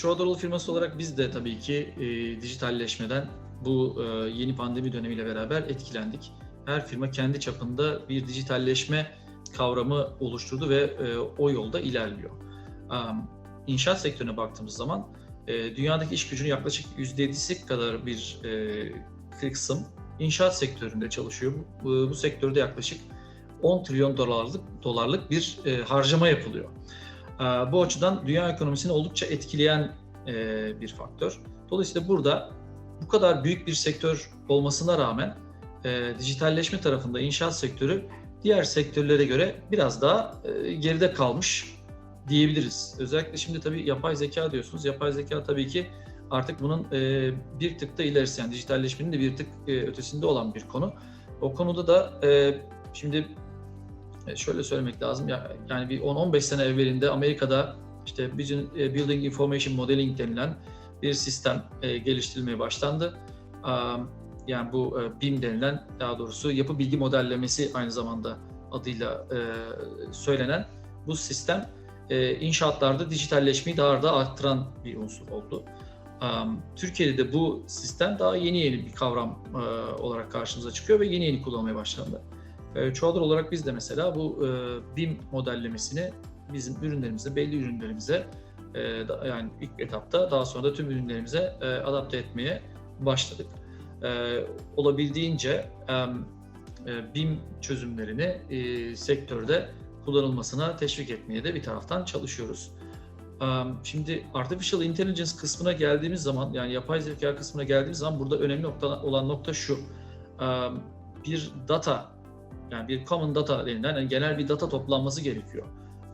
Schroederoğlu firması olarak biz de tabii ki e, dijitalleşmeden bu e, yeni pandemi dönemiyle beraber etkilendik. Her firma kendi çapında bir dijitalleşme kavramı oluşturdu ve e, o yolda ilerliyor. Um, İnşaat sektörüne baktığımız zaman e, dünyadaki iş gücünün yaklaşık %7'si kadar bir e, kısım inşaat sektöründe çalışıyor. Bu, bu sektörde yaklaşık 10 trilyon dolarlık dolarlık bir e, harcama yapılıyor. E, bu açıdan dünya ekonomisini oldukça etkileyen e, bir faktör. Dolayısıyla burada bu kadar büyük bir sektör olmasına rağmen e, dijitalleşme tarafında inşaat sektörü diğer sektörlere göre biraz daha e, geride kalmış diyebiliriz. Özellikle şimdi tabii yapay zeka diyorsunuz. Yapay zeka tabii ki artık bunun bir tık da ilerisi yani dijitalleşmenin de bir tık ötesinde olan bir konu. O konuda da şimdi şöyle söylemek lazım ya yani bir 10-15 sene evvelinde Amerika'da işte e, Building Information Modeling denilen bir sistem e, geliştirilmeye başlandı. Yani bu e, BIM denilen daha doğrusu yapı bilgi modellemesi aynı zamanda adıyla e, söylenen bu sistem e, inşaatlarda dijitalleşmeyi daha da arttıran bir unsur oldu. Türkiye'de de bu sistem daha yeni yeni bir kavram e, olarak karşımıza çıkıyor ve yeni yeni kullanmaya başlandı. E, Çoğadır olarak biz de mesela bu e, BIM modellemesini bizim ürünlerimize, belli ürünlerimize e, yani ilk etapta daha sonra da tüm ürünlerimize e, adapte etmeye başladık. E, olabildiğince BIM çözümlerini sektörde kullanılmasına teşvik etmeye de bir taraftan çalışıyoruz. Şimdi artificial intelligence kısmına geldiğimiz zaman yani yapay zeka kısmına geldiğimiz zaman burada önemli nokta olan nokta şu. Bir data yani bir common data denilen yani genel bir data toplanması gerekiyor.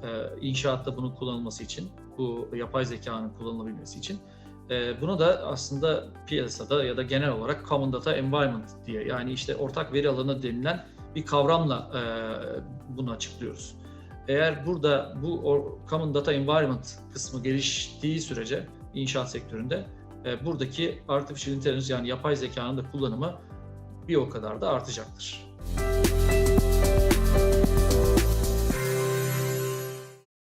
Ee, inşaatta bunun kullanılması için, bu yapay zekanın kullanılabilmesi için. Ee, bunu da aslında piyasada ya da genel olarak Common Data Environment diye yani işte ortak veri alanı denilen bir kavramla e, bunu açıklıyoruz. Eğer burada bu Common Data Environment kısmı geliştiği sürece inşaat sektöründe e, buradaki Artificial Intelligence yani yapay zekanın da kullanımı bir o kadar da artacaktır.